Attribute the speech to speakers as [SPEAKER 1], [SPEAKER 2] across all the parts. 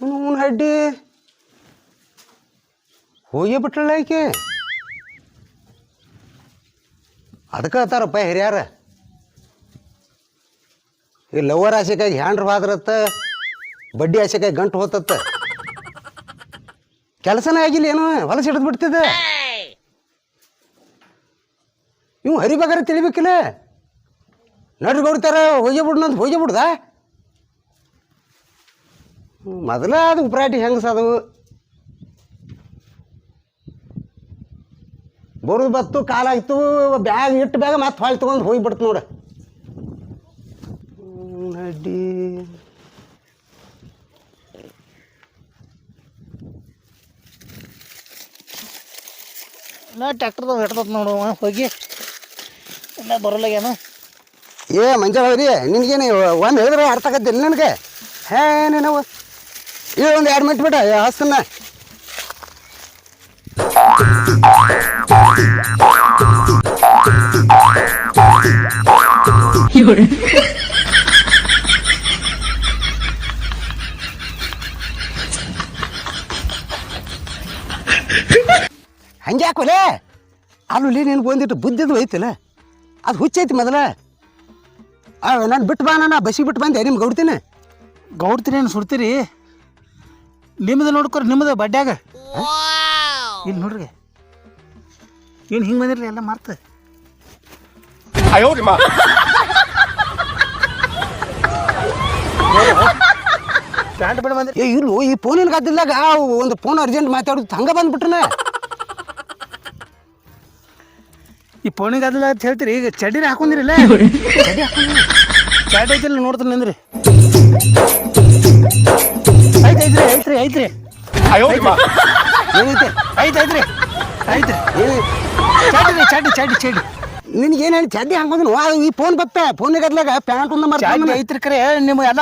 [SPEAKER 1] ಅವನು ಹಡ್ಡಿ ಹೋಗಿ ಬಿಟ್ಟಳ ಆಕೆ ಅದಕ್ಕೆ ಹತ್ತಾರಪ್ಪ ಹಿರಿಯಾರ. ಈ ಲವರ್ ಆಸೆಕಾಗಿ ಹ್ಯಾಂಡ್ರ್ ಬಾದ್ರತ್ತ, ಬಡ್ಡಿ ಆಸೆಕಾಗಿ ಗಂಟು ಹೋತತ್ತ. ಕೆಲಸನೇ ಆಗಿಲ್ಲ ಏನು, ಹೊಲಸ ಹಿಡಿದು ಬಿಡ್ತಿದ್ದ. ಇವು ಹರಿಬೇಕಾರೆ ತಿಳಿಬೇಕಿಲ್ಲ. ನಡ್ರಿ ಗೌಡ್ತಾರ ಹೋಗಿ ಬಿಡ್ನಂತ ಹೋಗಿ ಬಿಡ್ದ? ಮೊದಲ ಅದು ಉಪರಾಟಿ ಹೆಂಗಸ ಅದು? ಬರುದು ಬತ್ತು ಕಾಲಾಯ್ತು ಬ್ಯಾಗ್ ಇಟ್ಟು ಬ್ಯಾಗ ಮತ್ತೆ ಹೊಳ್ ತೊಗೊಂಡು ಹೋಗಿಬಿಡ್ತು ನೋಡು. ನಡ್ಡಿ.
[SPEAKER 2] ನಾ ಟ್ಯಾಕ್ಟರ್ದಾಗ ಹಿಡ್ತದ ನೋಡು ಹೋಗಿ. ಇನ್ನ ಬರೋಲ್ಲಾಗ್ಯಾನ
[SPEAKER 1] ಏ ಮಂಜ ನಿನ್ಗೇನು ನಿನಗೇನು ಒಂದು ಹೇಳಿದ್ರೆ ಅರ್ಥ ಆಗತ್ತಿಲ್ಲ ನನಗೆ? ಹೇ ನೀನವು. ಈಗ ಒಂದು ಎರಡು ಮಿನಿಟ್ ಬಿಡ ಹಾಸನ ಹಂಗೆ ಯಾಕೋಲೆ ಅಲ್ಲಿ ನಿನ್ಗೆ ಬಂದಿಟ್ಟು ಬುದ್ಧಿದು ಹೋಯ್ತಿಲ್ಲ? ಅದು ಹುಚ್ಚೈತಿ ಮೊದಲ. ನಾನು ಬಿಟ್ಟು ಬಾ ನಾನು ಬಸ್ಸಿಗೆ ಬಿಟ್ಟು ಬಂದೆ ನಿಮ್ಗೆ ಗೌಡ್ತೀನಿ.
[SPEAKER 2] ಗೌಡ್ತೀರಿ ಏನು ಸುಡ್ತೀರಿ? ನಿಮ್ಮದು ನೋಡ್ಕೊರಿ ನಿಮ್ಮದು ಬಡ್ಡ್ಯಾಗ ಇಲ್ಲಿ ನೋಡ್ರಿ. ಏನು ಹಿಂಗೆ ಬಂದಿರ್ಲಿ ಎಲ್ಲ ಮಾರ್ತ. ಪ್ಯಾಂಟ್ ಬಿಡ ಬಂದ್ರಿ.
[SPEAKER 1] ಏ ಇಲ್ಲು ಈ ಫೋನಿನ ಗದ್ದಿಲ್ದಾಗ ಒಂದು ಫೋನ್ ಅರ್ಜೆಂಟ್ ಮಾತಾಡೋದು ಹಂಗೆ ಬಂದ್ಬಿಟ್ರನ?
[SPEAKER 2] ಈ ಪೋಣಿಗೆ ಗದ್ದಿಲ್ಲ ಅಂತ ಹೇಳ್ತೀರಿ ಈಗ ಚಡ್ಡಿನ ಹಾಕೊಂಡಿರಿಲ್ಲ? ಚಡ್ಡಿ ಐತಿಲ್ಲ ನೋಡ್ತೀನಿ ಅಂದ್ರಿ. ಐತ್ರಿ.
[SPEAKER 1] ಏನೈತೆ
[SPEAKER 2] ಐತೆ ಐತ್ರಿ. ಐತ್ರಿ ಚಾಟಿ ಚಾಟಿ ಚಾಟಿ ನಿನ್ಗೆ
[SPEAKER 1] ನಿನಗೆ ಏನು ಹೇಳಿ? ಚಡ್ಡಿ ಹಂಗಂದ್ರು ಈ ಫೋನ್ ಬತ್ತ ಫೋನ್ ಗದ್ಲಾಗ ಪ್ಯಾಂಟ್ ಒಂದು
[SPEAKER 2] ಮಾಡ್ತಾರೆ
[SPEAKER 1] ಮಾಡ್ತಾನೆ
[SPEAKER 2] ಐತ್ರಿ ಕರೆ. ನಿಮ್ಗೆ ಎಲ್ಲ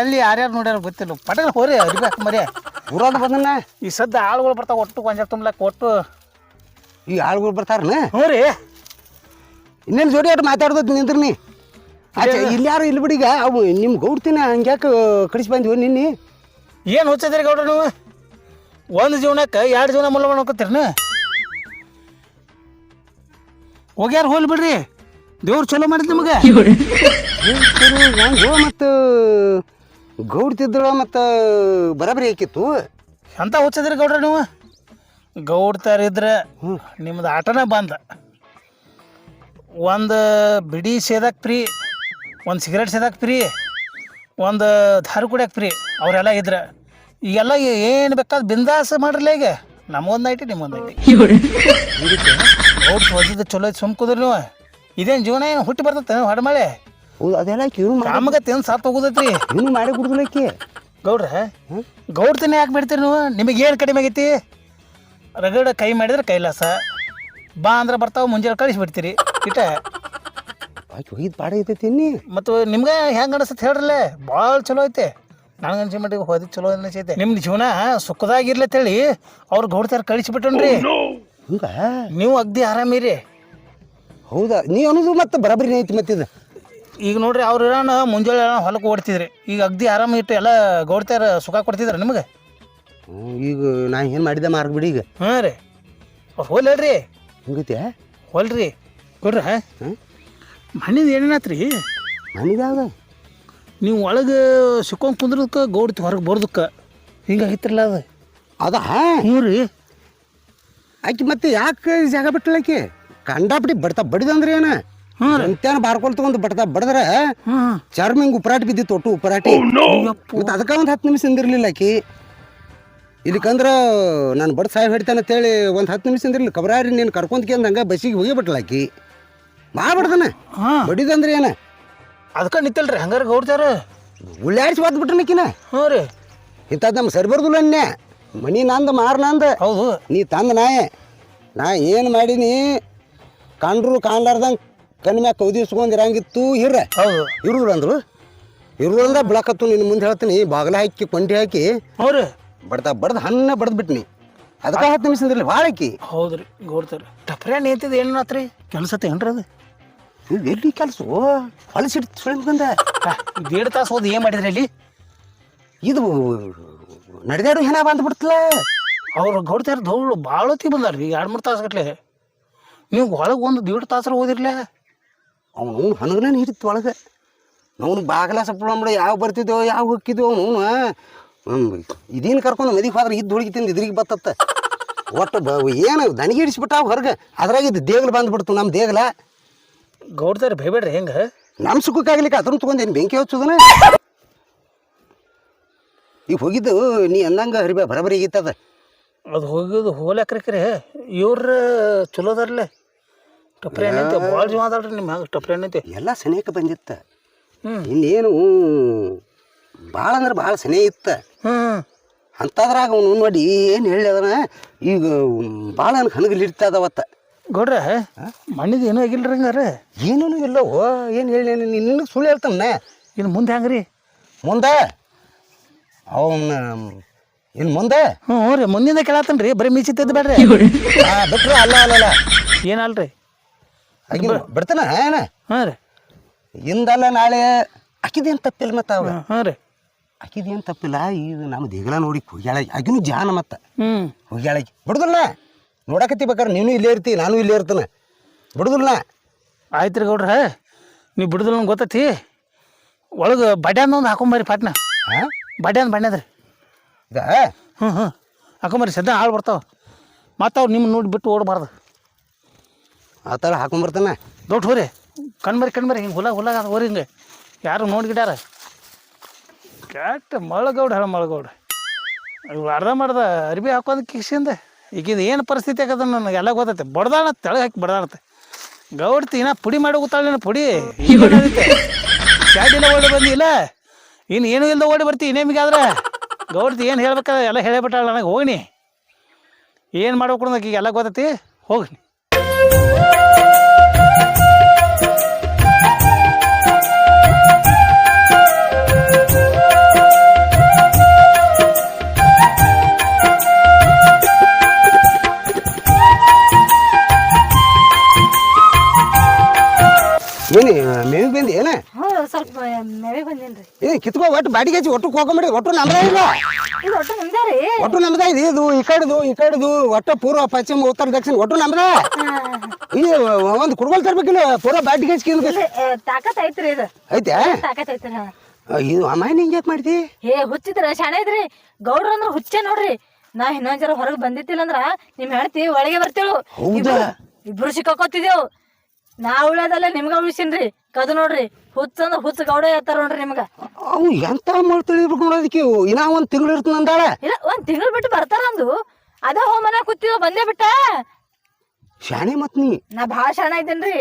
[SPEAKER 2] ಎಲ್ಲಿ ಯಾರ್ಯಾರು ನೋಡ್ಯಾರ ಗೊತ್ತಿಲ್ಲ. ಪಟಕ ಹೋರಿ ಅರ್ಬಿ ಮರಿ
[SPEAKER 1] ಊರಾಗ ಬಂದನ?
[SPEAKER 2] ಈ ಸದ್ದ ಆಳುಗಳು ಬರ್ತಾವ ಒಟ್ಟು ಕೊಂಜ ತುಂಬಲಾಕ ಒಟ್ಟು.
[SPEAKER 1] ಈ ಆಳುಗಳು ಬರ್ತಾರನ?
[SPEAKER 2] ಹ್ಞೂ ರೀ
[SPEAKER 1] ಇನ್ನೇನು ಜೋಡಿ ಅಟ್ ಮಾತಾಡ್ದು ನಿಂದ್ರಿ ನೀ? ಆಚೆ ಇಲ್ಲಿ ಯಾರು ಇಲ್ಲಿ ಬಿಡಿಗ ಅವು ನಿಮ್ಮ ಗೌಡ್ತಿನ ಹಂಗ್ಯಾಕೆ ಕಡಿಸಿ ಬಂದಿವ ನಿನ್ನೆ?
[SPEAKER 2] ಏನು ಹುಚ್ಚದ್ರಿ ಗೌಡ್ರ ನೀವು? ಒಂದು ಜೀವನಕ್ಕೆ ಎರಡು ಜೀವನ ಮುಲ್ಲ ಮಾಡ್ಕೊತೀರನ ಹೋಗ್ಯಾರ ಹೋಲ್ ಬಿಡ್ರಿ. ದೇವ್ರು ಚಲೋ ಮಾಡಿದ್ ನಿಮಗೆ.
[SPEAKER 1] ಮತ್ತು ಗೌಡ್ತಿದ್ರು ಮತ್ತು ಬರಾಬರಿ ಆಕಿತ್ತು.
[SPEAKER 2] ಎಂತ ಹುಚ್ಚದ್ರಿ ಗೌಡ್ರ ನೀವು? ಗೌಡ್ತಾರಿದ್ರೆ ನಿಮ್ದು ಆಟನ ಬಂದ. ಒಂದು ಬಿಡಿ ಸೇದಕ್ಕೆ ಫ್ರೀ ಒಂದು ಸಿಗರೇಟ್ ಸೇದಕ್ಕೆ ಫ್ರೀ ಒಂದು ದಾರು ಕುಡಿಯಕ್ಕೆ ಫ್ರೀ ಅವರೆಲ್ಲ ಇದ್ರೆ ಈಗೆಲ್ಲ ಏನು ಬೇಕಾದ್ ಬಿಂದಾಸ ಮಾಡ್ರಲ್ಲ ಈಗ. ನಿಮ್ಮೊಂದು ಐತಿ ಗೌಡ್ ಓದಿದ್ದು ಚಲೋ ಐತಿ ಸುಮ್ಕುದ್ರಿ ನೀವು. ಇದೇನು ಜೀವನ ಏನು? ಹುಟ್ಟಿ ಬರ್ತೈತೆ ಹೊಡಮಳೆ
[SPEAKER 1] ಅದೆಲ್ಲ
[SPEAKER 2] ಕಾಮಗ ತಿಂದು ಸಾತ್ ಹೋಗೋದೈತ್ರಿ.
[SPEAKER 1] ಇವನು ಮಾಡಿ ಕುಡ್ದಲಕ್ಕಿ
[SPEAKER 2] ಗೌಡ್ರ ಗೌಡ್ತನೇ ಯಾಕೆ ಬಿಡ್ತೀರಿ ನೀವು? ನಿಮಗೆ ಏನು ಕಡಿಮೆ ಆಗೈತಿ? ರಗಡ ಕೈ ಮಾಡಿದ್ರೆ ಕೈಲಾಸ. ಬಾ ಅಂದ್ರೆ ಬರ್ತಾವ ಮುಂಜಾನೆ ಕಳಿಸ್ಬಿಡ್ತೀರಿ. ಇಟ
[SPEAKER 1] ಹೋಗಿದ್ದು ಪಾಡ ಐತೈತಿ ತಿನ್ನಿ.
[SPEAKER 2] ಮತ್ತು ನಿಮ್ಗೆ ಹೆಂಗೆ ಅನಿಸುತ್ತೆ ಹೇಳ್ರಲ್ಲೇ? ಭಾಳ ಚಲೋ ಐತೆ. ನನಗೆ ಅನ್ಸಿ ಮಟ್ಟಿಗೆ ಹೋದ ಚಲೋ ಅನಿಸೈತೆ. ನಿಮ್ಮ ಜೀವನ ಸುಖದಾಗಿರ್ಲತ್ತೇಳಿ ಅವ್ರು ಗೌಡ್ತಾರ ಕಳಿಸಿಬಿಟ್ಟನ್ರಿ.
[SPEAKER 1] ಹಿಂಗ
[SPEAKER 2] ನೀವು ಅಗ್ದಿ ಆರಾಮಿರಿ
[SPEAKER 1] ಹೌದಾ? ನೀ ಅನ್ನೋದು ಮತ್ತೆ ಬರಬರಿ ಐತಿ ಮತ್ತಿದು
[SPEAKER 2] ಈಗ ನೋಡ್ರಿ ಅವ್ರು ಇರೋಣ ಮುಂಜಾನೆ ಹೊಲಕ್ಕೆ ಓಡ್ತಿದ್ರಿ. ಈಗ ಅಗ್ದಿ ಆರಾಮ ಇಟ್ಟು ಎಲ್ಲ ಗೌಡ್ತಾರ ಸುಖ ಕೊಡ್ತಿದ್ರ ನಿಮಗೆ?
[SPEAKER 1] ಈಗ ನಾ ಏನು ಮಾಡಿದೆ ಮಾರ್ಗ ಬಿಡಿ ಈಗ.
[SPEAKER 2] ಹಾಂ ರೀ. ಅವ್ರು ಹೋಲ್ ಹೇಳ್ರಿ.
[SPEAKER 1] ಹಿಂಗೈತೆ?
[SPEAKER 2] ಹೊಲ್ರಿ. ಕೊಡ್ರಿ
[SPEAKER 1] ಹ್ಞೂ
[SPEAKER 2] ಮಣ್ಣಿಂದ ಏನೇನಾತ್ರಿ?
[SPEAKER 1] ಮಣ್ಣಿದ
[SPEAKER 2] ನೀವು ಒಳಗೆ ಸಿಕ್ಕೊಂಡು ಕುಂದ್ರದಕ್ಕೆ ಗೌಡ್ತಿ ಹೊರಗೆ ಬರ್ದಕ್ಕೆ ಹಿಂಗೆ ಐತ್ರಲ್ಲ ಅದು?
[SPEAKER 1] ಅದ?
[SPEAKER 2] ಹ್ಞೂ ರೀ.
[SPEAKER 1] ಆಕೆ ಮತ್ತೆ ಯಾಕೆ ಜಾಗ ಬಿಟ್ಟಳಾಕಿ ಕಂಡಾಪಟ್ಟಿ ಬಡ್ತಾ ಬಡಿದಂದ್ರೆ ಏನ?
[SPEAKER 2] ಹ್ಞೂ
[SPEAKER 1] ಬಾರ್ಕೊಳ್ ತಗೊಂಡು ಬಡ್ತಾ ಬಡದ್ರ ಚರ್ಮ ಹಿಂಗೆ ಉಪರಾಟಿ ಬಿದ್ದಿತ್ತು ಒಟ್ಟು ಉಪರಾಟಿ. ಮತ್ತೆ ಅದಕ್ಕೆ ಒಂದು ಹತ್ತು ನಿಮಿಷ ಹಿಂದಿರ್ಲಿಲ್ಲ ಆಕಿ. ಇದಕ್ಕಂದ್ರೆ ನಾನು ಬಡ್ ಸಾಹೇಬ್ ಹಿಡಿತಾನೆ ಅಂತೇಳಿ ಒಂದು ಹತ್ತು ನಿಮಿಷ ಹಿಂದಿರ್ಲಿಲ್ಲ ಕಬರಾರಿ ನೀನು ಕರ್ಕೊಂಡ್ಕಂದು ಹಂಗೆ ಬಸ್ಸಿಗೆ ಹೋಗಿ ಬಿಟ್ಲಾಕಿ ಬಾ ಬಡ್ದನ
[SPEAKER 2] ಹಾಂ.
[SPEAKER 1] ಬಡಿದಂದ್ರೆ ಏನ?
[SPEAKER 2] ಅದಕ್ಕೆ ನಿತ್ತಲ್ರಿ ಹಂಗಾರೆ ಗೌಡ್ತಾರ
[SPEAKER 1] ಉಳ್ಳಾಡಿಸಿ ಬಾತ್ ಬಿಟ್ರನಕಿನ
[SPEAKER 2] ಹ್ಞೂ ರೀ.
[SPEAKER 1] ಇಂಥದ್ದು ನಮ್ಮ ಸರಿ ಬರ್ದಿಲ್ಲ ಅನ್ನೆ ಮನಿ ನಂದು ಮಾರ್ ನಂದು.
[SPEAKER 2] ಹೌದು.
[SPEAKER 1] ನೀ ತಂದ ನಾಯ. ನಾ ಏನು ಮಾಡೀನಿ? ಕಂಡ್ರು ಕಾಣ್ಲಾರ್ದಂಗೆ ಕಣ್ಮ್ಯಾಗ ಕೌದಿಸ್ಕೊಂಡು ಇರಂಗಿತ್ತು ಹಿರ್ರ.
[SPEAKER 2] ಹೌದು.
[SPEAKER 1] ಇರುದ್ರು ಅಂದ್ರು ಇರುದ್ರಿಂದ ಬಿಳಕತ್ತು ನಿನ್ನ ಮುಂದೆ ಹೇಳ್ತೀನಿ. ಬಾಗಿಲ ಹಾಕಿ ಕೊಂಡಿ ಹಾಕಿ.
[SPEAKER 2] ಹ್ಞೂ ಬಡ್ದ
[SPEAKER 1] ಬಡ್ದ ಬಡ್ದು ಹಣ್ಣ ಬಡ್ದು ಬಿಟ್ನಿ. ಅದಕ್ಕೆ ಹತ್ತು ನಿಮಿಷ ಅಂದ್ರಲ್ಲ ಭಾಳ ಆಕಿ.
[SPEAKER 2] ಹೌದು ರೀ ಗೌಡ್ತಾರ ಏನು ನಿಂತಿದ್ದು ಏನಾತ್ರಿ ಕೆಲಸತ್ತೆ ಏನ್ರಿ ಅದು?
[SPEAKER 1] ಎಲ್ಲಿ ಕೆಲಸ? ಹೊಲಸಿಟ್ಟು ಸುಳ್ಕೊಂಡ
[SPEAKER 2] ದೇಡ್ ತಾಸು ಹೋದ್ ಏನು ಮಾಡಿದ್ರಿ ಅಲ್ಲಿ?
[SPEAKER 1] ಇದು ನಡೆದಾರು ಹೆಣ ಬಂದ್ಬಿಡ್ತಲ್ಲ
[SPEAKER 2] ಅವ್ರು ಗೌಡ್ತಾರ ಧೋಳು ಭಾಳ ಹೊತ್ತಿಗೆ ಬಂದಾರ ರೀ ಎರಡು, ಮೂರು ತಾಸು ಗಟ್ಲೆ. ನೀವು ಒಳಗೆ ಒಂದು ದೇಡ್ ತಾಸರ ಓದಿರ್ಲೆ
[SPEAKER 1] ಅವನು ಹನಗನ ಹಿಡಿತು ಒಳಗೆ. ಅವನು ಬಾಗಲ ಸಪ್ಪಳ ಯಾವ ಬರ್ತಿದ್ದೋ ಯಾವ ಹೊಕ್ಕಿದ್ದೋ ಅವನು ಇದೇನ್ ಕರ್ಕೊಂಡು ಮದಿಗೆ ಹೋದ್ರೆ ಇದ್ದು ಹುಡುಗಿ ತಿಂದು ಇದ್ರಿಗೆ ಬತ್ತತ್ತ. ಒಟ್ಟು ಬ, ಏನು ದನಿಗೆ ಇಡಿಸ್ಬಿಟ್ಟಾವ ಹೊರಗೆ? ಅದ್ರಾಗ ಇದು ದೇಗಲು ಬಂದ್ಬಿಡ್ತು ನಮ್ಮ ದೇಗಲ.
[SPEAKER 2] ಗೌಡ್ತಾರ ಭಯಬೇಡ್ರಿ ಹೆಂಗೆ?
[SPEAKER 1] ನಮ್ಮ ಸುಖಕ್ಕಾಗ್ಲಿಕ್ಕೆ ಅದನ್ನ ತೊಗೊಂಡೇನು ಬೆಂಕಿ ಹಚ್ಚೋದನ? ಈಗ ಹೋಗಿದ್ದು ನೀ ಅಂದಂಗ ಹರಿಬ ಬರಬರಿ ಈಗಿತ್ತದ
[SPEAKER 2] ಅದು. ಹೋಗಿದ್ದು ಹೋಗ್ಲಾಕ್ರಿ ಇವ್ರ ಚಲೋ ಅದರಲ್ಲೇ ಟಪ್ರಿ ಎಣ್ಣೆ ಭಾಳ ಜೀವ ಅದಾಳ್ರಿ ನಿಮ್ಮ ಟಪ್ರಿ ಎಣ್ಣೆ
[SPEAKER 1] ಎಲ್ಲ ಸನೇಕ ಬಂದಿತ್ತ. ಇನ್ನೇನು ಭಾಳ ಅಂದ್ರೆ ಭಾಳ ಸನೇ ಇತ್ತ. ಅಂಥದ್ರಾಗ ಅವನು ನೋಡಿ ಏನು ಹೇಳಿ ಅದನ್ನ ಈಗ ಭಾಳ ನನಗೆ ಹಣಗಲಿಡ್ತದ ಇರ್ತದವತ್ತ
[SPEAKER 2] ಗೌಡ್ರ ಮಣ್ಣಿದ ಏನೂ ಆಗಿಲ್ರಿ ಹಂಗಾರ?
[SPEAKER 1] ಏನೂ ಓ ಏನು ಹೇಳಿ ನಿನ್ನ ಸುಳ್ಳು ಹೇಳ್ತಾನ.
[SPEAKER 2] ಇನ್ನು ಮುಂದೆ ಹೆಂಗ್ರಿ?
[SPEAKER 1] ಮುಂದೆ? ಅವನ ಇನ್ನು ಮುಂದೆ?
[SPEAKER 2] ಹ್ಞೂ ರೀ ಮುಂದಿಂದ ಕೇಳತ್ತನ್ ರೀ ಬರೀ ಮೀಸಿ ತೆದ್ದು ಬೇಡ್ರಿ.
[SPEAKER 1] ಹಾಂ ಬಿಟ್ರೆ ಅಲ್ಲ ಅಲ್ಲ ಅಲ್ಲ.
[SPEAKER 2] ಏನಲ್ರಿ?
[SPEAKER 1] ಆಕಿ ಬಿಡ್ತಾನ ಏನ?
[SPEAKER 2] ಹಾಂ ರೀ.
[SPEAKER 1] ಇಂದಲ್ಲ ನಾಳೆ ಆಕಿದೇನು ತಪ್ಪಿಲ್ಲ ಮತ್ತು ಅವ
[SPEAKER 2] ಹಾಂ ರೀ.
[SPEAKER 1] ಆಕಿದೇನು ತಪ್ಪಿಲ್ಲ ಈಗ ನಮ್ಮ ದೇಗಲ ನೋಡಿ ಹೋಗ್ಯಾಳ ಆಗಿನೂ ಜಾನ ಮತ್ತು.
[SPEAKER 2] ಹ್ಞೂ
[SPEAKER 1] ಹೋಗ್ಯಾಳ ಬಿಡ್ದಲ್ಲ ಬಿಡುದಿಲ್ಲ. ನೋಡಕತ್ತಿ ಬೇಕಾರೆ ನೀನು ಇಲ್ಲೇ ಇರ್ತಿ ನಾನು ಇಲ್ಲೇ ಇರ್ತಾನೆ. ಬಿಡುದಿಲ್ಲ
[SPEAKER 2] ಆಯ್ತು ರೀ ಗೌಡ್ರ ನೀವು ಬಿಡುದಿಲ್ಲ ನಂಗೆ ಗೊತ್ತೈತಿ. ಒಳಗೆ ಬಡ್ಯಾನ ಒಂದು ಹಾಕೊಂಬರಿ ಪಾಟ್ನ.
[SPEAKER 1] ಹಾಂ?
[SPEAKER 2] ಬಡ್ಯಾನ ರೀ
[SPEAKER 1] ಇದ?
[SPEAKER 2] ಹ್ಞೂ ಹ್ಞೂ ಹಾಕೊಂಬರಿ ಸದ್ಯ ಹಾಳು ಬರ್ತಾವೆ. ಮತ್ತು ಅವ್ರು ನಿಮ್ಮ ನೋಡಿ ಬಿಟ್ಟು ಓಡಬಾರ್ದು.
[SPEAKER 1] ಆ ಥರ ಹಾಕೊಂಬರ್ತಾನೆ.
[SPEAKER 2] ದೊಡ್ಡ ಹೋರಿ. ಕಣ್ಮರಿ ಕಣ್ಮರಿ ಹಿಂಗೆ ಹುಲ ಹುಲ ಹೋರಿ ಹಿಂಗೆ. ಯಾರು ನೋಡ್ಗಿಡ್ಯಾರ ಕೆಟ್ಟ ಮಳಗೌಡ ಹೇಳ ಮಳಗೌಡ. ಇವ್ಳು ಅರ್ಧ ಮಾಡ್ದ ಅರ್ಬಿ ಹಾಕೋದು ಕಿಸಿಂದ ಈಗಿಂದ ಏನು ಪರಿಸ್ಥಿತಿ ಆಗದ ನನಗೆ ಎಲ್ಲ ಗೊತ್ತೈತೆ. ಬಡ್ದಾಣ ತೆಳಗೆ ಹಾಕಿ ಬಡ್ದಾಣತ್ತೆ ಗೌಡ್ತಿ ಇನ್ನ ಪುಡಿ ಮಾಡಿ ಗೊತ್ತಾಳ ಪುಡಿ. ಚಾಡಿಲ್ಲ ಓಡಿ ಬಂದಿಲ್ಲ? ಇನ್ನು ಏನೂ ಇಲ್ಲದ ಓಡಿ ಬರ್ತಿ ಇನ್ನೇಮಿಗೆ ಆದ್ರೆ? ಗೌಡ್ತಿ ಏನು ಹೇಳ್ಬೇಕಾದ್ರೆ ಎಲ್ಲ ಹೇಳಬಿಟ್ಟಾಳ ನನಗೆ ಹೋಗಿನಿ. ಏನು ಮಾಡ್ಬೇಕು ಈಗ ಎಲ್ಲ ಗೊತ್ತೈತಿ ಹೋಗ್ನಿ.
[SPEAKER 1] ಏನು ಮೇವಿ ಬಂದಿ ಏನ?
[SPEAKER 3] ಹ್ಞೂ ಸ್ವಲ್ಪ ಮೇವಿಗೆ ಬಂದೇನ್ರಿ
[SPEAKER 1] ಏನು ಕಿತ್ಕೋ ಒಟ್ಟು ಬಾಡಿಗೆ ಹಚ್ಚಿ ಒಟ್ಟು ಹೋಗ್ಕೊಂಬಿಡಿ ಒಟ್ಟು ನಮ್ದ ಇಲ್ಲ
[SPEAKER 3] ಇದು ಒಟ್ಟು ನಿಮ್ದೇ ರೀ.
[SPEAKER 1] ಒಟ್ಟು ನಮ್ದ ಇದೆ ಇದು ಈ ಕಡೆದು ಈ ಕಡೆದು ಒಟ್ಟು ಪೂರ್ವ ಪಶ್ಚಿಮ ಉತ್ತರ ದಕ್ಷಿಣ ಒಟ್ಟು ನಮ್ದ. ಈ ಒಂದು ಕುಡ್ಗೋಲ್ ತರ್ಬೇಕಿಲ್ಲ ಪೂರ ಬಾಡಿಗೆ
[SPEAKER 3] ಇಲ್ಲಿ, ಏ, ತಾಕತ್ ಐತ್ರಿ ಇದು.
[SPEAKER 1] ಐತೆ?
[SPEAKER 3] ತಾಕತ್ ಐತ್ರಿ ಹಾ.
[SPEAKER 1] ಇದು ಅಮ್ಮ ಹಿಂಗೆ ಯಾಕೆ ಮಾಡ್ತಿ?
[SPEAKER 3] ಏ ಹುಚ್ಚಿದ್ರ ಶಾಣೆ ಇದ್ರಿ ಗೌಡ್ರ ಅಂದ್ರ ಹುಚ್ಚೆ ನೋಡ್ರಿ. ನಾ ಇನ್ನೊಂದ್ ಜರ ಹೊರಗೆ ಬಂದಿತ್ತಿಲ್ಲ ಅಂದ್ರ ನಿಮ್ ಹೆಣ್ತಿ ಒಳಗೆ ಬರ್ತೇಳು.
[SPEAKER 1] ಹೌದಾ?
[SPEAKER 3] ಇಬ್ರು ಸಿಕ್ಕಾಕೋತಿದೇವು ನಾ ಉಳ್ಯೋದಲ್ಲ ನಿಮ್ಗ ಉಳಿಸಿನ್ರಿ ಕದು ನೋಡ್ರಿ ಹುಚ್ಚ ಅಂದ್ರ ಹುಚ್ಚ ಗೌಡ ಎತ್ತಾರ ನೋಡ್ರಿ ನಿಮ್ಗ.
[SPEAKER 1] ಅವು ಎಂತ ಮಾಡ್ತಿರ್ಬೇಕು ಇರ್ಬೇಕು ನೋಡೋದಕ್ಕೆ ಇನ್ನ ಒಂದ್ ತಿಂಗಳು ಇರ್ತದ ಅಂದಾಳ?
[SPEAKER 3] ಇಲ್ಲ ಒಂದ್ ತಿಂಗಳು ಬಿಟ್ಟು ಬರ್ತಾರ ಅಂದು. ಅದ ಹೋ ಮನೆ ಕೂತಿವ ಬಂದೇ ಬಿಟ್ಟ?
[SPEAKER 1] ಶಾಣೆ ಮತ್ ನೀ?
[SPEAKER 3] ನಾ ಭಾಳ ಶಾಣೆ ಐತೇನ್ರಿ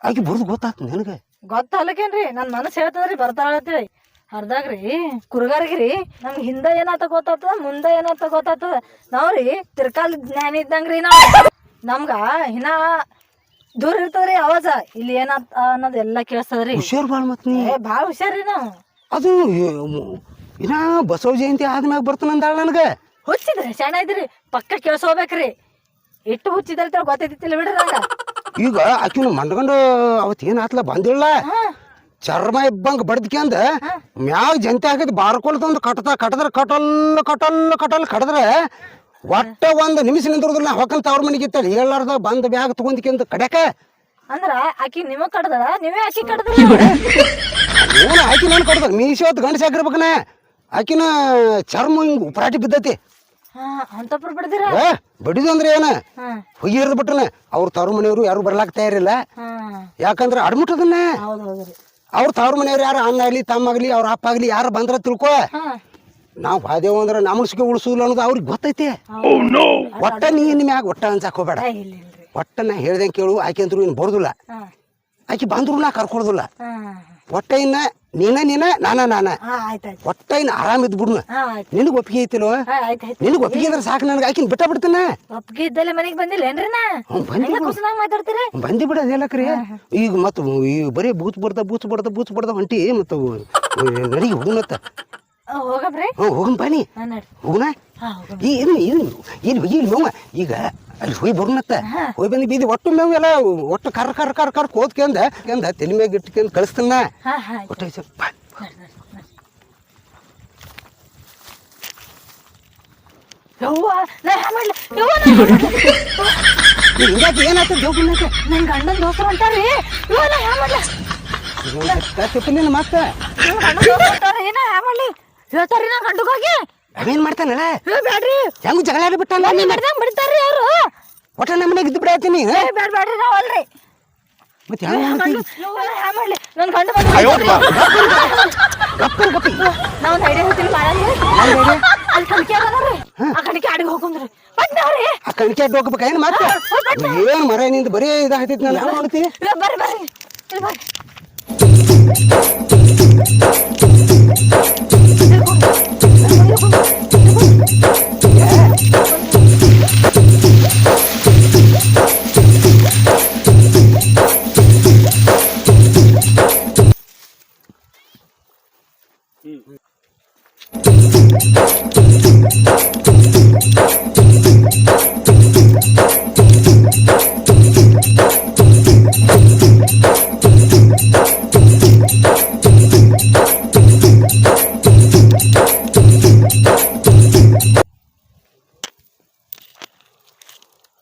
[SPEAKER 1] ಆಕೆ ಬರ್ದು ಗೊತ್ತಾತ್ ನನಗೆ?
[SPEAKER 3] ಗೊತ್ತಲ್ಲಕೇನ್ರಿ ನನ್ ಮನಸ್ಸು ಹೇಳ್ತದ್ರಿ ಬರ್ತಾಳ ಅಂತೇಳಿ. ಅರ್ಧಾಗ್ರಿ ಕುರುಗಾರಿಗ್ರಿ ನಮ್ಗ್ ಹಿಂದ ಏನಾತ ಗೊತ್ತಾಗ್ತದ ಮುಂದ ಏನಾತ ಗೊತ್ತಾತದ. ನಾವ್ರಿ ತಿರ್ಕಾಲ್ ಜ್ಞಾನ ಇದ್ದಂಗ್ರಿ ನಾವ್. ನಮ್ಗ ಇನ್ನ ದೂರ ಇರ್ತದ್ರಿ ಅವಾಜ ಇಲ್ಲಿ ಏನಾತ್ ಅನ್ನೋದು ಎಲ್ಲಾ ಕೇಳಿಸ್ತದ್ರಿ
[SPEAKER 1] ಹುಷಾರ್ ಬಾಳ್ ಮತ್ ನೀ.
[SPEAKER 3] ಏ ಭಾಳ ಹುಷಾರ್ರಿ ನಾವು.
[SPEAKER 1] ಅದು ಇನ್ನ ಬಸವ ಜಯಂತಿ ಆದ್ಮ್ಯಾಗ ಬರ್ತಾನ ಅಂದಾಳ ನನಗೆ.
[SPEAKER 3] ಹುಚ್ಚಿದ್ರಿ ಶಾಣ ಇದ್ರಿ ಪಕ್ಕ ಕೇಳಿಸ್ಕೋಬೇಕ್ರಿ ಇಟ್ಟು ಹುಚ್ಚಿದ್ರೆ ಗೊತ್ತೈತಿಲ್ಲ ಬಿಡ್ರಿ ನಂಗ.
[SPEAKER 1] ಈಗ ಆಕಿನ ಮಂಡ್ಕೊಂಡು ಅವತ್ತು ಆತ್ಲ ಬಂದಿಲ್ಲ. ಚರ್ಮ ಇಬ್ಬಂಗ್ ಬಡ್ದ್ಕ್ಯಂದ ಮ್ಯಾಗ ಜಂತೆ ಹಾಕಿದ್ ಬಾರ್ಕೊಳ್ತಂದು ಕಟ್ತ ಕಟ್ಟದ್ರ ಕಟಲ್ ಕಟಲ್ ಕಟಲ್ ಕಡದ್ರ ಒಟ್ಟ ಒಂದು ನಿಮಿಷ ನಿಂದ್ರದಿಲ್ಲ ಹೊಕ್ಕಂತ ಅವ್ರ ಮನೆಗೆ ಇತ್ತಲ್ಲ ಹೇಳಾರ್ದ ಬಂದ್ ಬ್ಯಾಗ್ ತಗೊಂಡ್ಕ್ಯಂತ ಕಡ್ಯಾಕ?
[SPEAKER 3] ಅಂದ್ರ ಆಕಿ ನಿಮಗ್ ಕಡ್ದಳ ನೀವೇ ಆಕಿ ಕಡ್ದ್ರ?
[SPEAKER 1] ಏನು ಆಕಿ ನಾನು ಕಡ್ದ? ಮೀಸಿ ಹೊತ್ತು ಗಂಡಸ ಆಗಿರ್ಬೇಕನ ಆಕಿನ ಚರ್ಮ ಹಿಂಗ್ ಉಪರಾಟಿ ಬಿದ್ದತಿ.
[SPEAKER 3] ಹಾ ಅಂತಪ್ರ ಬಿಡ್ದಿರ?
[SPEAKER 1] ಏ ಬಡಿದು ಅಂದ್ರೆ ಏನ?
[SPEAKER 3] ಹಾ.
[SPEAKER 1] ಹೊಗಿ ಹಿರಿದು ಬಿಟ್ರನ. ಅವ್ರ ತವ್ರ ಮನೆಯವರು ಯಾರು ಬರ್ಲಾಕ್ ತಯಾರಿಲ್ಲ. ಯಾಕಂದ್ರ ಅಡ್ಮಿಟ್ಟದನ್ನ.
[SPEAKER 3] ಹೌದ್ ಹೌದ್ರಿ.
[SPEAKER 1] ಅವ್ರ ತವ್ರ ಮನೆಯವ್ರು ಯಾರು ಅಣ್ಣ ಆಗ್ಲಿ ತಮ್ಮ ಆಗ್ಲಿ ಅವ್ರ ಅಪ್ಪ ಆಗ್ಲಿ ಯಾರು ಬಂದ್ರ ತಿಳ್ಕೊ. ನಾವು ಬಾದೇವು ಅಂದ್ರೆ ನಮ್ಮ ಸುಖ ಉಳಿಸೂಲ್ಲ ಅನ್ನೋದು ಅವ್ರಿಗೆ ಗೊತ್ತೈತೆ. ಒಟ್ಟ ನೀ ಮ್ಯಾಗ ಒಟ್ಟ ಅನ್ಸಕ್ ಹೋಗ್ಬೇಡ. ಒಟ್ಟ ನಾ ಹೇಳ್ದಂಗೆ ಕೇಳು ಆಕೆ ಅಂದ್ರು ಇನ್ನು ಬರೋದಿಲ್ಲ. ಆಕೆ ಬಂದ್ರು ನಾ
[SPEAKER 3] ಕರ್ಕೊಳ್ಳೋದಿಲ್ಲ
[SPEAKER 1] ಒಟ್ಟ ಇನ್ನ ನೀನ ನೀನ ನಾನ ನಾನ. ಒಟ್ಟ ಇನ್ನ ಆರಾಮ ಇದ್ ಬಿಡ್ನ.
[SPEAKER 3] ಹಾ
[SPEAKER 1] ನಿನಗೆ ಒಪ್ಪಿಗೆ ಐತಿಲ್ವ ನಿನಗ ಒಪ್ಪಿಗೆ ಇದ್ರೆ ಸಾಕು ನನಗೆ. ಆಕಿನ ಬಿಟ್ಟ ಬಿಡ್ತಾನೆ?
[SPEAKER 3] ಒಪ್ಪಿಗೆ ಇದ್ದಲ್ಲೇ ಮನೆಗೆ ಬಂದಿಲ್ಲ ಏನ್ರಿ
[SPEAKER 1] ಬಂದಿ ಬಿಡ. ಈಗ ಮತ್ತು ಈ ಬರೀ ಬೂತ್ ಬರ್ದ ಬೂತ್ ಬರ್ದ ಬೂತ್ ಬರ್ದ ಹೊಂಟಿ ಮತ್ತು ನಡಿಗೆ ಹೋಗುನತ್ತ
[SPEAKER 3] ಹೋಗಬ್ರಿ
[SPEAKER 1] ಹೋಗಂ ಬನ್ನಿ. ಏನು ಏನು ಇಲ್ಲಿ ಹೋಗಿ ಇಲ್ಲಿ ಮೇವ ಈಗ ಅಲ್ಲಿ ಹೋಗಿ ಬರೋಣತ್ತ ಹೋಗಿ ಬಂದು ಬೀದಿ ಒಟ್ಟು ಮೇವು ಎಲ್ಲ ಒಟ್ಟು ಕರ್ ಕರ್ ಕರ್ ಕರ್ ಕೋದ್ಕೆಂದ ಕೆಂದ ತಲೆ ಮ್ಯಾಗ ಇಟ್ಕೊಂಡ್ ಕಳಿಸ್ತಾನ. ಒಟ್ಟು? ಹಿಂಗಾಯ್ತು ಏನಾಯ್ತು? ದೇವ್ಕೊಂಡಾಯ್ತು
[SPEAKER 3] ನನ್ ಗಂಡನ್ ದೋಸ್ತರು ಅಂತಾರ್ರಿ. ಯವ್ವ ಹ್ಯಾ ಮಾಡ್ಲಿ?
[SPEAKER 1] ಮತ್ತೆ
[SPEAKER 3] ನನ್ ಗಂಡನ್ ದೋಸ್ತರು ಅಂತಾರ್ರಿ. ನಾ ಹ್ಯಾ ಮಾಡ್ಲಿ? ಹೇಳ್ತಾರ್ರಿ ನಾ ಗಂಡಗೋಗಿ
[SPEAKER 1] ಅವೇನ್ ಮಾಡ್ತಾನಲ್ಲ?
[SPEAKER 3] ಏ ಬ್ಯಾಡ್ರಿ.
[SPEAKER 1] ಹೆಂಗ್ ಜಗಳ
[SPEAKER 3] ಬಿಡ್ತಾರ್ರಿ ಯಾರು
[SPEAKER 1] ಒಟ್ಟ ನಮ್ಮ ಮನೆಗೆ ಇದ್ದು ಬಿಡತ್ತೀನಿ.
[SPEAKER 3] ಏ ಬ್ಯಾಡ್ ಬ್ಯಾಡ್ರಿ ನಾವ್ ಅಲ್ರಿ.
[SPEAKER 1] ಮತ್ತೆ ಹೆಂಗ್ ಮಾಡ್ತಿ
[SPEAKER 3] ಮಾಡ್ಲಿ? ನನ್ ಗಂಡ ಬಂದ
[SPEAKER 1] ಗಪ್ಪರ್ ಗಪ್ಪಿ.
[SPEAKER 3] ನಾವ್ ಒಂದ್ ಐಡಿಯಾ ಹೇಳ್ತೀನಿ ಮಾಡಂದ್ರಿ ಅಲ್ಲಿ ಕಣಿಕೆ ಅದಲ್ರಿ. ಆ ಅಡಿಗೆ
[SPEAKER 1] ಆ ಅಡ್ಡ ಹೋಗ್ಬೇಕ? ಏನ್ ಮಾತು ಏನ್ ಮರ ನಿಂದ ಬರೀ ಇದಾಗ್ತೈತಿ ನಾನು ನೋಡ್ತೀನಿ?
[SPEAKER 3] ಬರ್ರಿ ಬರ್ರಿ.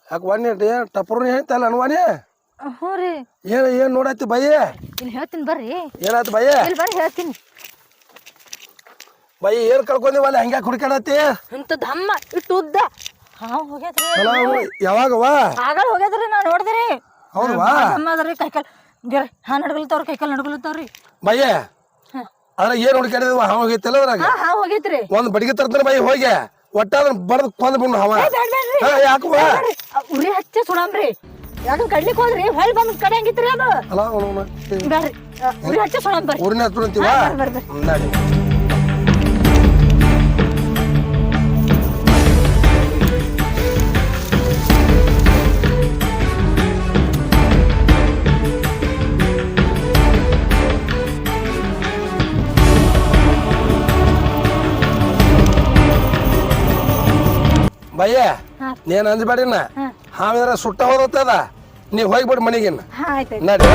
[SPEAKER 4] ಯಾಕೆ ವಾಣಿ ಟಪರ್ನ ಹೇಳ್ತಲ್ಲ ಅನ್ವಾನಿ?
[SPEAKER 3] ಹ್ಞೂ ರೀ.
[SPEAKER 4] ಏನು ಏನು ನೋಡತ್ತಿ ಬಯ್ಯ
[SPEAKER 3] ಇಲ್ಲಿ ಹೇಳ್ತೀನಿ ಬರ್ರಿ.
[SPEAKER 4] ಏನಾಯ್ತು ಬಯ್ಯ
[SPEAKER 3] ಇಲ್ಲಿ ಬರ್ರಿ ಹೇಳ್ತೀನಿ.
[SPEAKER 4] ಬಯ್ಯ ಏನು ಕಳ್ಕೊಂಡಿವಲ್ಲ ಹಂಗ್ಯಾಕೆ ಹುಡುಕಾಡತ್ತಿ
[SPEAKER 3] ಇಂಥ ಧಮ್ಮ ಇಟ್ಟು ಉದ್ದ. ಹಾ ಹೋಗ್ಯದ್ರಿ.
[SPEAKER 4] ಯಾವಾಗವ
[SPEAKER 3] ಆಗಳ ಹೋಗ್ಯದ್ರಿ ನಾ ನೋಡಿದ್ರಿ.
[SPEAKER 4] ಹೌದವಾ
[SPEAKER 3] ದಮ್ಮ ಅದ್ರಿ ಕೈಕಾಲ್. ಗೆರೆ ಹಾ ನಡ್ಗಲ್ತಾವ್ರಿ ಕೈಕಾಲು ನಡ್ಗಲ್ತಾವ್ರಿ.
[SPEAKER 4] ಬಯ್ಯ
[SPEAKER 3] ಹಾ.
[SPEAKER 4] ಅದ್ರ ಏನು ಹುಡುಕಾಡಿದ್ವ ಹಾವ ಹೋಗೈತಿಲ್ಲ ಅದ್ರಾಗ?
[SPEAKER 3] ಹಾ ಹಾ ಹೋಗೈತ್ರಿ.
[SPEAKER 4] ಒಂದು ಬಡಿಗೆ ತರ್ತಾನೆ ಬಯ್ಯ ಹೋಗಿ. ಒಟ್ಟ ಅದನ್ನ ಬಡ್ದು ಕೊಂದ್ ಬಿಡ್ನು ಹಾವ.
[SPEAKER 3] ಬ್ಯಾಡ್ ಉರಿ ಹಚ್ಚಿ ಸುಡಾಮ್ರಿ ಯಾಕಂದ್ ಕಡ್ಲಿಕ್ ಹೋದ್ರಿ ಹೊಳ್ ಬಂದ್ ಕಡೆ ಹಂಗಿತ್ರಿ ಅದು?
[SPEAKER 4] ಅಲ್ಲ ಅವ್ನು
[SPEAKER 3] ಬ್ಯಾಡ್ರಿ ಆ, ಉರಿ ಹಚ್ಚಿ ಸುಡಾಮ್ ಬರ್ರಿ
[SPEAKER 4] ಊರಿನ ಹತ್ರ ಅಂತೀವ?
[SPEAKER 3] ಹಾ, ಬರ್ರಿ, ಬರ್ರಿ.
[SPEAKER 4] ನಡಿ. ಬಯ್ಯ
[SPEAKER 3] ಹಾ.
[SPEAKER 4] ನೀನ್ ಅಂದ್ಬೇಡಿನ
[SPEAKER 3] ಹಾ.
[SPEAKER 4] ಹಾವಿದ್ರ ಸುಟ್ಟ ಹೋದತ್ತದ? ನೀ ಹೋಗ್ಬಿಡ್ ಮನೆಗಿನ್ನ. ನಡಿ.